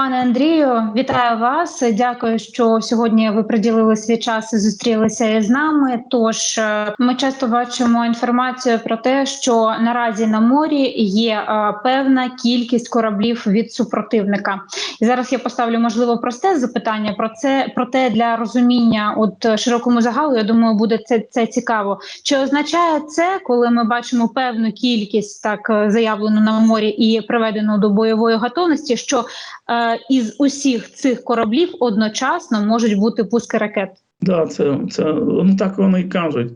Пане Андрію, вітаю вас. Дякую, що сьогодні ви приділили свій час і зустрілися із нами. Тож е, ми часто бачимо інформацію про те, що наразі на морі є е, певна кількість кораблів від супротивника. І зараз я поставлю можливо просте запитання про це. Проте для розуміння, от е, широкому загалу, я думаю, буде це, це цікаво. Чи означає це, коли ми бачимо певну кількість так заявлену на морі і приведену до бойової готовності, що із усіх цих кораблів одночасно можуть бути пуски ракет? Да, це, це ну так вони і кажуть.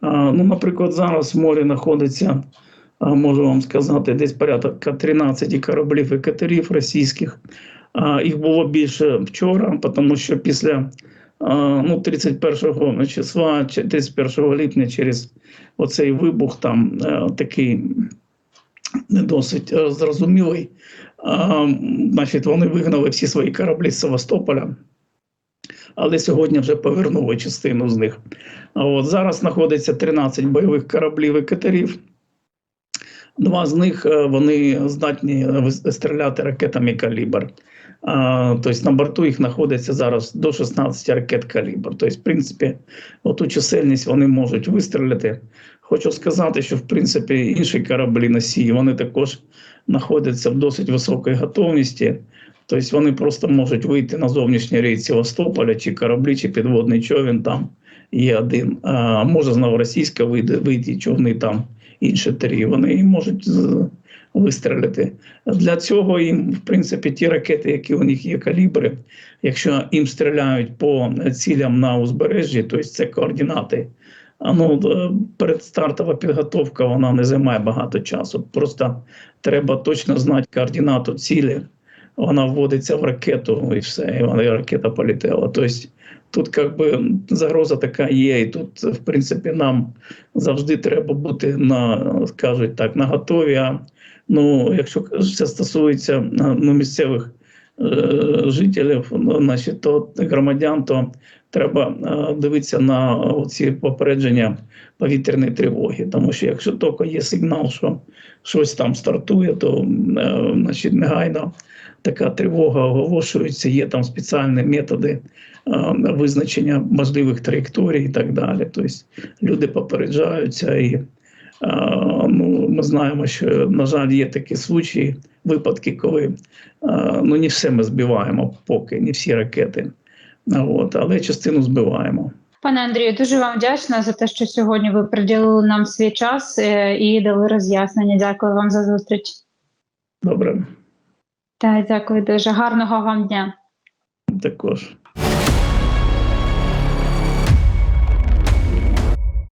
А, ну, наприклад, зараз в морі знаходиться, а, можу вам сказати, десь порядка 13 кораблів і катерів російських. А, їх було більше вчора, тому що після а, ну, 31 числа, чи 31 липня через оцей вибух там а, такий не досить е, зрозумілий. Значить, вони вигнали всі свої кораблі з Севастополя але сьогодні вже повернули частину з них. От зараз знаходиться 13 бойових кораблів і катерів. Два з них е, вони здатні стріляти ракетами калібр. Тобто на борту їх знаходиться зараз до 16 ракет калібр. Тобто, в принципі, оту чисельність вони можуть вистріляти. Хочу сказати, що в принципі інші кораблі носії вони також знаходяться в досить високій готовності. Тобто вони просто можуть вийти на зовнішній рейд Севастополя, чи кораблі, чи підводний човен там є один. А може з Новоросійська вийде вийти човни там інші три. Вони можуть вистрелити. Для цього їм, в принципі, ті ракети, які у них є калібри, якщо їм стріляють по цілям на узбережжі, тобто це координати. А ну, е, передстартова підготовка вона не займає багато часу. Просто треба точно знати координату цілі вона вводиться в ракету і все, і ракета полетіла. Тобто тут как би загроза така є, і тут, в принципі, нам завжди треба бути на, скажуть так, на готові. А ну, якщо це стосується ну, місцевих е, жителів, ну, значить, то громадян, то треба е, дивитися на ці попередження повітряної тривоги. Тому що якщо тільки є сигнал, що щось там стартує, то е, значить, негайно така тривога оголошується, є там спеціальні методи е, визначення можливих траєкторій і так далі. Тобто люди попереджаються і ну, ми знаємо, що, на жаль, є такі случаї, випадки, коли ну, не все ми збиваємо поки, не всі ракети. От, але частину збиваємо. Пане Андрію, дуже вам вдячна за те, що сьогодні ви приділили нам свій час е, і дали роз'яснення. Дякую вам за зустріч. Добре, Так, дякую дуже. Гарного вам дня. також.